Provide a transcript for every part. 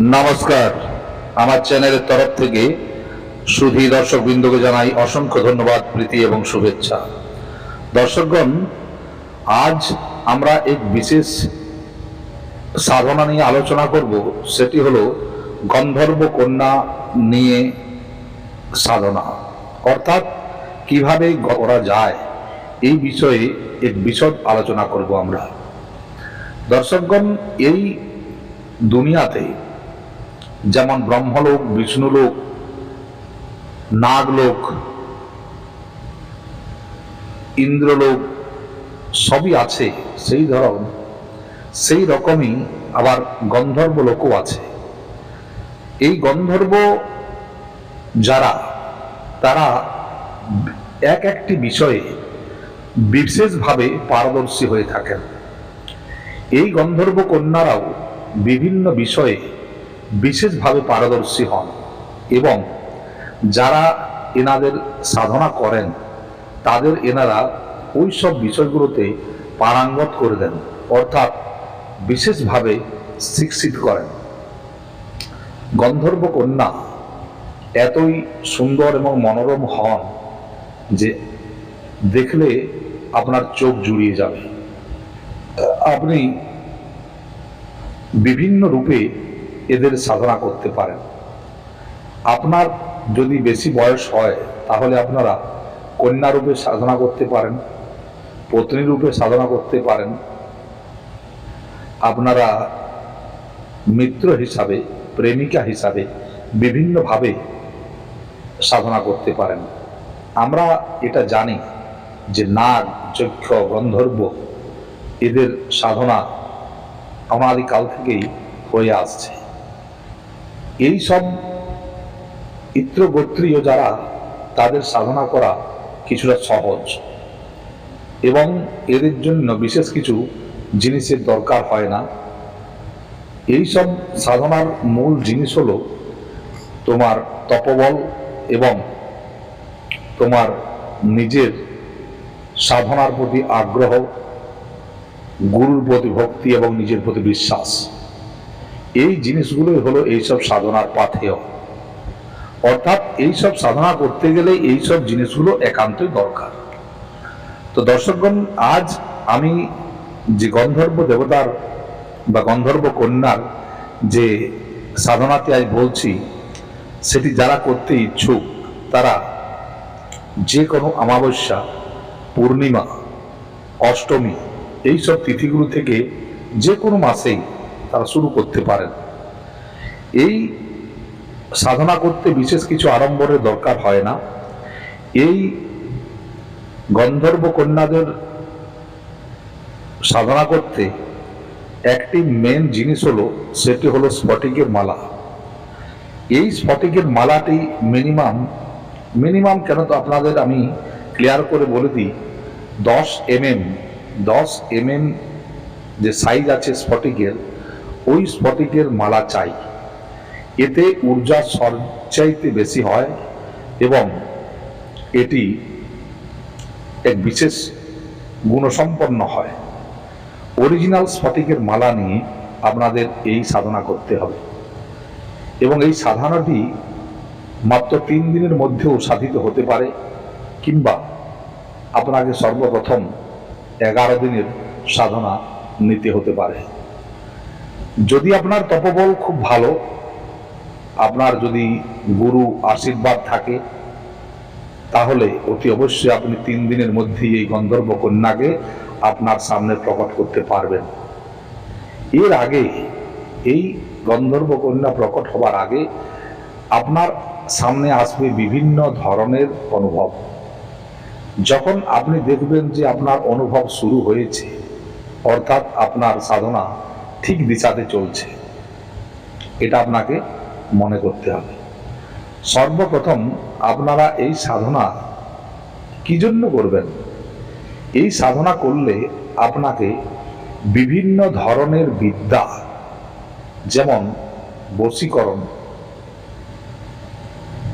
নমস্কার। আমার চ্যানেলের তরফ থেকে সুধী দর্শক বৃন্দকে জানাই অসংখ্য ধন্যবাদ, প্রীতি এবং শুভেচ্ছা। দর্শকগণ, আজ আমরা এক বিশেষ সাধনা নিয়ে আলোচনা করব, সেটি হলো গন্ধর্ব কন্যা নিয়ে সাধনা। অর্থাৎ কীভাবে করা যায়, এই বিষয়ে এক বিশদ আলোচনা করব আমরা। দর্শকগণ, এই দুনিয়াতে যেমন ব্রহ্মলোক, বিষ্ণুলোক, নাগলোক, ইন্দ্রলোক, সবই আছে, সেই ধরন সেই রকমই আবার গন্ধর্ব লোকও আছে। এই গন্ধর্ব যারা, তারা এক একটি বিষয়ে বিশেষভাবে পারদর্শী হয়ে থাকেন। এই গন্ধর্ব কন্যারাও বিভিন্ন বিষয়ে বিশেষভাবে পারদর্শী হন এবং যারা এনাদের সাধনা করেন, তাদের এনারা ওই সব বিষয়গুলোতে পারাঙ্গত করে দেন, অর্থাৎ বিশেষভাবে শিক্ষিত করেন। গন্ধর্ব কন্যা এতই সুন্দর এবং মনোরম হন যে দেখলে আপনার চোখ জুড়িয়ে যাবে। আপনি বিভিন্ন রূপে এদের সাধনা করতে পারেন। আপনার যদি বেশি বয়স হয়, তাহলে আপনারা কন্যা রূপে সাধনা করতে পারেন, পত্নী রূপে সাধনা করতে পারেন। আপনারা মিত্র হিসাবে, প্রেমিকা হিসাবে বিভিন্নভাবে সাধনা করতে পারেন। আমরা এটা জানি যে নাগ, যক্ষ, গন্ধর্ব এদের সাধনা অনাদিকাল থেকেই হয়ে আসছে। এই সব ইত্র গোত্রীয় যারা, তাদের সাধনা করা কিছুটা সহজ। এবং এদের জন্য বিশেষ কিছু জিনিসের দরকার হয় না। এই সব সাধনার মূল জিনিস হলো তোমার তপবল এবং তোমার নিজের সাধনার প্রতি আগ্রহ, গুরুর প্রতি ভক্তি এবং নিজের প্রতি বিশ্বাস। এই জিনিসগুলোই হলো এইসব সাধনার পাথেয়। অর্থাৎ এইসব সাধনা করতে গেলে এইসব জিনিসগুলো একান্তই দরকার। তো দর্শকগণ, আজ আমি যে গন্ধর্ব দেবতার বা গন্ধর্ব কন্যার যে সাধনাতে আজ বলছি, সেটি যারা করতে ইচ্ছুক, তারা যে কোনো অমাবস্যা, পূর্ণিমা, অষ্টমী, এইসব তিথিগুলো থেকে যে কোনো মাসেই তারা শুরু করতে পারেন। এই সাধনা করতে বিশেষ কিছু আড়ম্বরের দরকার হয় না। এই গন্ধর্ব কন্যাদের সাধনা করতে একটি মেন জিনিস হলো, সেটি হলো স্ফটিকের মালা। এই স্ফটিকের মালাটি মিনিমাম মিনিমাম কেন তো আপনাদের আমি ক্লিয়ার করে বলে দিই, দশ এম এম দশ এম এম যে সাইজ আছে স্ফটিকের ওই স্ফটিকের মালা চাই। এতে ঊর্জা সঞ্চাইতে বেশি হয় এবং এটি এক বিশেষ গুণসম্পন্ন হয়। অরিজিনাল স্ফটিকের মালা নিয়ে আপনাদের এই সাধনা করতে হবে। এবং এই সাধনাটি মাত্র তিন দিনের মধ্যেও সাধিত হতে পারে কিংবা আপনাকে সর্বপ্রথম এগারো দিনের সাধনা নিতে হতে পারে। যদি আপনার তপবল খুব ভালো, আপনার যদি গুরু আশীর্বাদ থাকে, তাহলে অতি অবশ্যই আপনি তিন দিনের মধ্যেই এই গন্ধর্ব কন্যাকে আপনার সামনে প্রকট করতে পারবেন। এর আগে, এই গন্ধর্ব কন্যা প্রকট হবার আগে আপনার সামনে আসবে বিভিন্ন ধরনের অনুভব। যখন আপনি দেখবেন যে আপনার অনুভব শুরু হয়েছে, অর্থাৎ আপনার সাধনা ঠিক দিশাতে চলছে। এটা আপনাকে মনে করতে হবে। সর্বপ্রথম আপনারা এই সাধনা কি জন্য করবেন? এই সাধনা করলে আপনাকে বিভিন্ন ধরনের বিদ্যা, যেমন বশীকরণ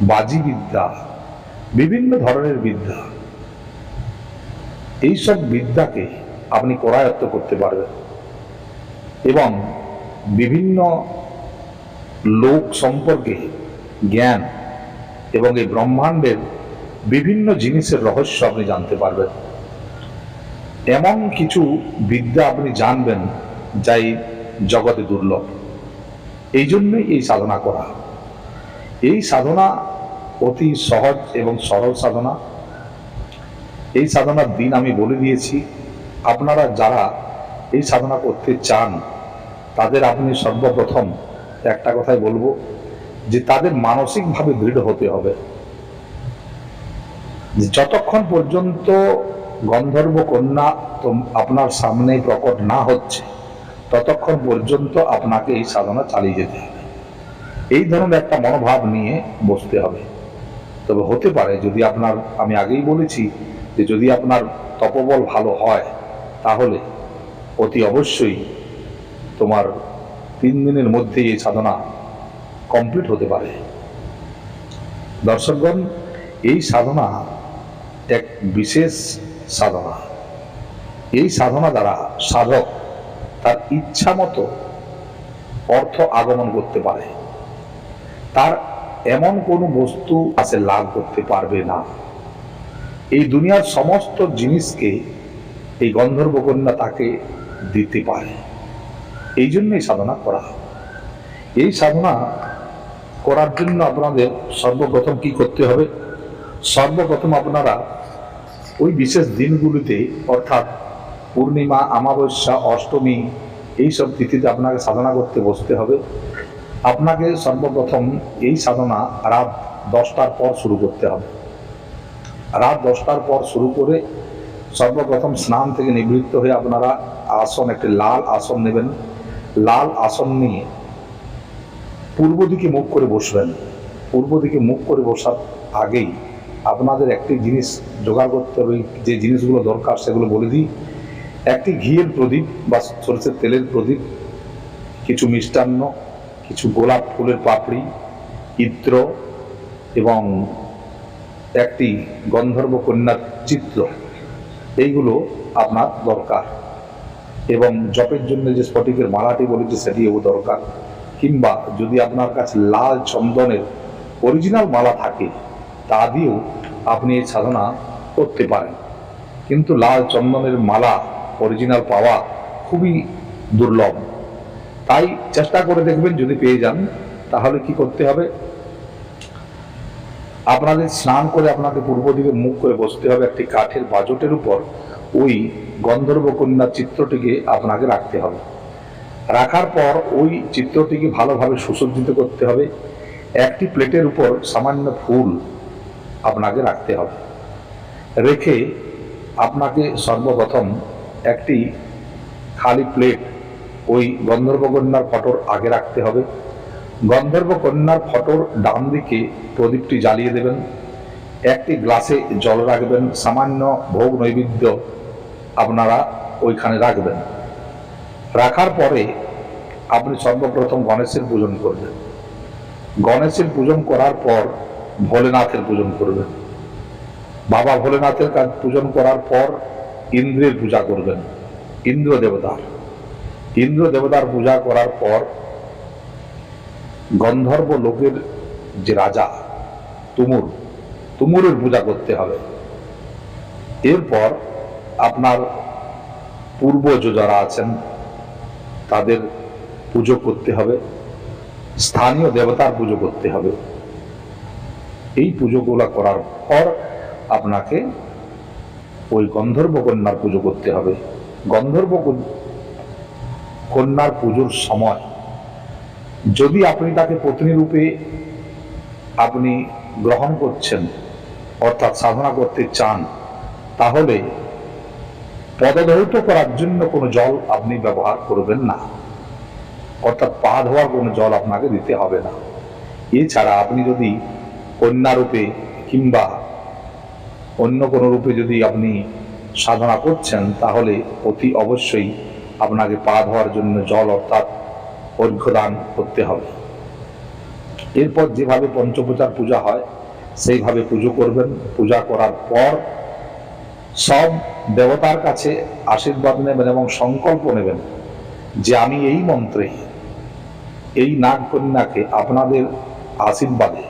বাজি বিদ্যা বিভিন্ন ধরনের বিদ্যা, এইসব বিদ্যাকে আপনি করায়ত্ত করতে পারবেন। এবং বিভিন্ন লোক সম্পর্কে জ্ঞান এবং এই ব্রহ্মাণ্ডের বিভিন্ন জিনিসের রহস্য আপনি জানতে পারবেন। এমন কিছু বিদ্যা আপনি জানবেন যাই জগতে দুর্লভ। এই জন্যই এই সাধনা করা। এই সাধনা অতি সহজ এবং সরল সাধনা। এই সাধনার দিন আমি বলে দিয়েছি, আপনারা যারা এই সাধনা করতে চান, তাদের আপনি সর্বপ্রথম একটা কথাই বলব যে তাদের মানসিকভাবে দৃঢ় হতে হবে। যতক্ষণ পর্যন্ত গন্ধর্ব কন্যা আপনার সামনে প্রকট না হচ্ছে, ততক্ষণ পর্যন্ত আপনাকে এই সাধনা চালিয়ে যেতে হবে। এই ধরনের একটা মনোভাব নিয়ে বসতে হবে। তবে হতে পারে যদি আপনার, আমি আগেই বলেছি যে যদি আপনার তপবল ভালো হয়, তাহলে অতি অবশ্যই তোমার তিন দিনের মধ্যে এই সাধনা কমপ্লিট হতে পারে। দর্শকগণ, এই সাধনা এক বিশেষ সাধনা। এই সাধনা দ্বারা সাধক তার ইচ্ছা মতো অর্থ আগমন করতে পারে। তার এমন কোনো বস্তু আছে লাভ করতে পারবে না। এই দুনিয়ার সমস্ত জিনিসকে এই গন্ধর্বকন্যা তাকে দিতে পারে। এই জন্যই সাধনা করা এই সাধনা করার জন্য আপনাদের সর্বপ্রথম কি করতে হবে? সর্বপ্রথম আপনারা ওই বিশেষ দিনগুলিতে, অর্থাৎ পূর্ণিমা, অমাবস্যা, অষ্টমী, এইসব তিথিতে আপনাকে সাধনা করতে বসতে হবে। আপনাকে সর্বপ্রথম এই সাধনা রাত দশটার পর শুরু করতে হবে। রাত দশটার পর শুরু করে সর্বপ্রথম স্নান থেকে নিবৃত্ত হয়ে আপনারা আসন, একটি লাল আসন নেবেন। লাল আসন নিয়ে পূর্ব দিকে মুখ করে বসবেন। পূর্ব দিকে মুখ করে বসার আগেই আপনাদের একটি জিনিস জোগাড় করতে হবে। যে জিনিসগুলো দরকার সেগুলো বলে দিই। একটি ঘিয়ের প্রদীপ বা সরষের তেলের প্রদীপ, কিছু মিষ্টান্ন, কিছু গোলাপ ফুলের পাপড়ি, ইত্র এবং একটি গন্ধর্ব কন্যার চিত্র। এইগুলো আপনার দরকার। এবং জপের জন্য যে স্ফটিকের মালাটি বলেছে, সেটিও দরকার। কিংবা যদি আপনার কাছে লাল চন্দনের অরিজিনাল মালা থাকে, তা দিয়েও আপনি এই সাধনা করতে পারেন। কিন্তু লাল চন্দনের মালা অরিজিনাল পাওয়া খুবই দুর্লভ। তাই চেষ্টা করে দেখবেন, যদি পেয়ে যান, তাহলে কি করতে হবে? আপনাদের স্নান করে আপনাকে পূর্ব দিকে মুখ করে বসতে হবে একটি কাঠের বাজটের উপর। ওই গন্ধর্ব কন্যার চিত্রটিকে আপনাকে রাখতে হবে। রাখার পর ওই চিত্রটিকে ভালোভাবে সুসজ্জিত করতে হবে। একটি প্লেটের উপর সামান্য ফুল আপনাকে রাখতে হবে। রেখে আপনাকে সর্বপ্রথম একটি খালি প্লেট ওই গন্ধর্ব কন্যার ফটোর আগে রাখতে হবে। গন্ধর্ব কন্যার ফটোর ডান দিকে প্রদীপটি জ্বালিয়ে দেবেন। একটি গ্লাসে জল রাখবেন, সামান্য ভোগ নৈবেদ্য আপনারা ওইখানে রাখবেন। রাখার পরে আপনি সর্বপ্রথম গণেশের পূজন করবেন। গণেশের পূজন করার পর ভোলেনাথের পূজন করবেন। বাবা ভোলেনাথের কাজ পূজন করার পর ইন্দ্রের পূজা করবেন। ইন্দ্র দেবতার ইন্দ্র দেবতার পূজা করার পর গন্ধর্ব লোকের যে রাজা তুমুর তুমুরের পূজা করতে হবে। এরপর আপনার পূর্বজ যারা আছেন, তাদের পুজো করতে হবে। স্থানীয় দেবতার পুজো করতে হবে। এই পুজোগুলো করার পর আপনাকে ওই গন্ধর্ব কন্যার পুজো করতে হবে। গন্ধর্ব কন্যার পুজোর সময় যদি আপনি তাকে রূপে আপনি গ্রহণ করছেন, অর্থাৎ সাধনা করতে চান, তাহলে পদধৌত করার জন্য কোনো জল আপনি ব্যবহার করবেন না। অর্থাৎ পা ধোয়ার কোনো জল আপনাকে দিতে হবে না। এছাড়া আপনি যদি কন্যা রূপে কিংবা অন্য কোনো রূপে যদি আপনি সাধনা করছেন, তাহলে অতি অবশ্যই আপনাকে পা ধোয়ার জন্য জল, অর্থাৎ অর্ঘ্যদান করতে হবে। এরপর যেভাবে পঞ্চপূজার পূজা হয়, সেইভাবে পুজো করবেন। পূজা করার পর সব দেবতার কাছে আশীর্বাদ নেবেন এবং সংকল্প নেবেন যে আমি এই মন্ত্রে এই নাগকন্যাকে আপনাদের আশীর্বাদে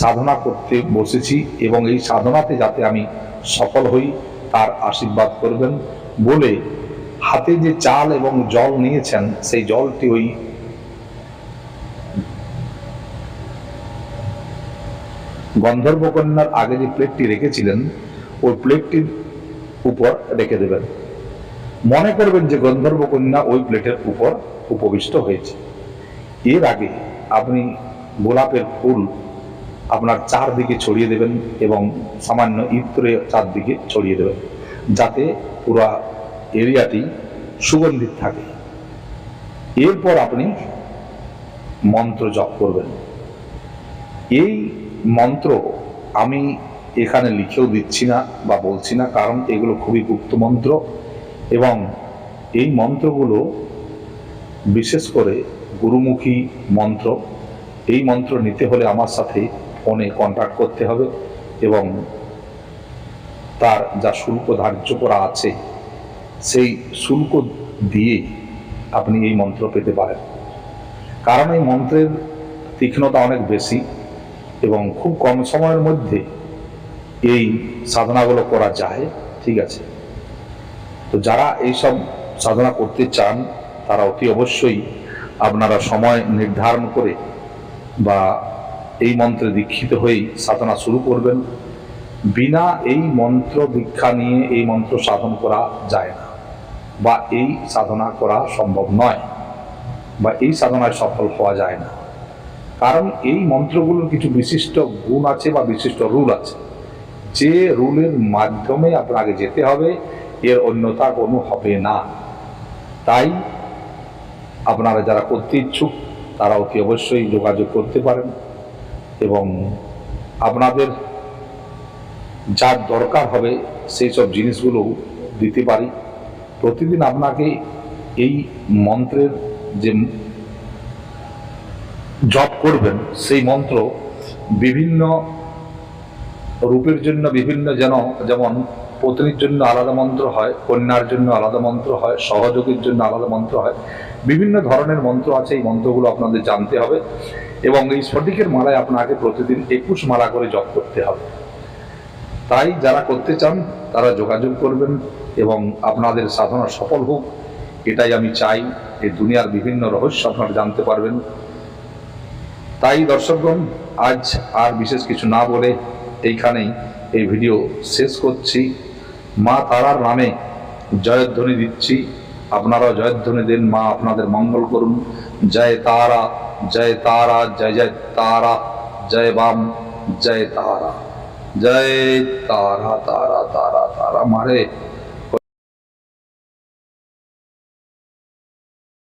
সাধনা করতে বসেছি এবং এই সাধনাতে যাতে আমি সফল হই, তার আশীর্বাদ করবেন বলে হাতে যে চাল এবং জল নিয়েছেন, সেই জলটি ওই গন্ধর্ব কন্যার আগে যে প্লেটটি রেখেছিলেন, ওই প্লেটটির উপর রেখে দেবেন। মনে করবেন যে গন্ধর্ব কন্যা ওই প্লেটের উপর উপবিষ্ট হয়েছে। এর আগে আপনি গোলাপের ফুল আপনার চারদিকে ছড়িয়ে দেবেন এবং সামান্য ইত্রে চারদিকে ছড়িয়ে দেবেন, যাতে পুরা এরিয়াটি সুগন্ধিত থাকে। এরপর আপনি মন্ত্র জপ করবেন। এই মন্ত্র আমি এখানে লিখেও দিচ্ছি না বা বলছি না, কারণ এগুলো খুবই গুপ্ত মন্ত্র এবং এই মন্ত্রগুলো বিশেষ করে গুরুমুখী মন্ত্র, এই মন্ত্র নিতে হলে আমার সাথে ফোনে কন্ট্যাক্ট করতে হবে এবং তার যা শুল্ক ধার্য করা আছে, সেই শুল্ক দিয়ে আপনি এই মন্ত্র পেতে পারেন। কারণ এই মন্ত্রের তীক্ষ্ণতা অনেক বেশি। এবং খুব কম সময়ের মধ্যে এই সাধনাগুলো করা যায়, ঠিক আছে? তো যারা এইসব সাধনা করতে চান, তারা অতি অবশ্যই আপনারা সময় নির্ধারণ করে বা এই মন্ত্রে দীক্ষিত হয়েই সাধনা শুরু করবেন। বিনা এই মন্ত্র দীক্ষা নিয়ে এই মন্ত্র সাধন করা যায় না বা এই সাধনা করা সম্ভব নয় বা এই সাধনায় সফল হওয়া যায় না। কারণ এই মন্ত্রগুলোর কিছু বিশিষ্ট গুণ আছে বা বিশিষ্ট রুল আছে। যে রুলের মাধ্যমে আপনাকে যেতে হবে, এর অন্যতা কোনো হবে না। তাই আপনারা যারা করতে ইচ্ছুক তারা অতি অবশ্যই যোগাযোগ করতে পারেন এবং আপনাদের যার দরকার হবে, সেই সব জিনিসগুলো দিতে পারি। প্রতিদিন আপনাকে এই মন্ত্রের যে জপ করবেন, সেই মন্ত্র বিভিন্ন রূপের জন্য বিভিন্ন যেন, যেমন পত্নীর জন্য আলাদা মন্ত্র হয়, কন্যার জন্য আলাদা মন্ত্র হয়, সহযোগীর জন্য আলাদা মন্ত্র হয়, বিভিন্ন ধরনের মন্ত্র আছে, এই মন্ত্রগুলো আপনাদের জানতে হবে এবং এই স্ফটিকের মালায় আপনাকে প্রতিদিন একুশ মালা করে জপ করতে হবে। তাই যারা করতে চান, তারা যোগাযোগ করবেন এবং আপনাদের সাধনা সফল হোক, এটাই আমি চাই, এই দুনিয়ার বিভিন্ন রহস্য আপনারা জানতে পারবেন। তাই দর্শকগণ, আজ আর বিশেষ কিছু না বলে এইখানেই এই ভিডিও শেষ করছি। মা তারার নামে জয়ধ্বনি দিচ্ছি। আপনারা জয়ধ্বনি দিন, মা আপনাদের মঙ্গল করুন। জয় তারা জয় তারা, জয় জয় তারা, জয় বাম, জয় তারা জয় তারা তারা তারা তারা, মারে।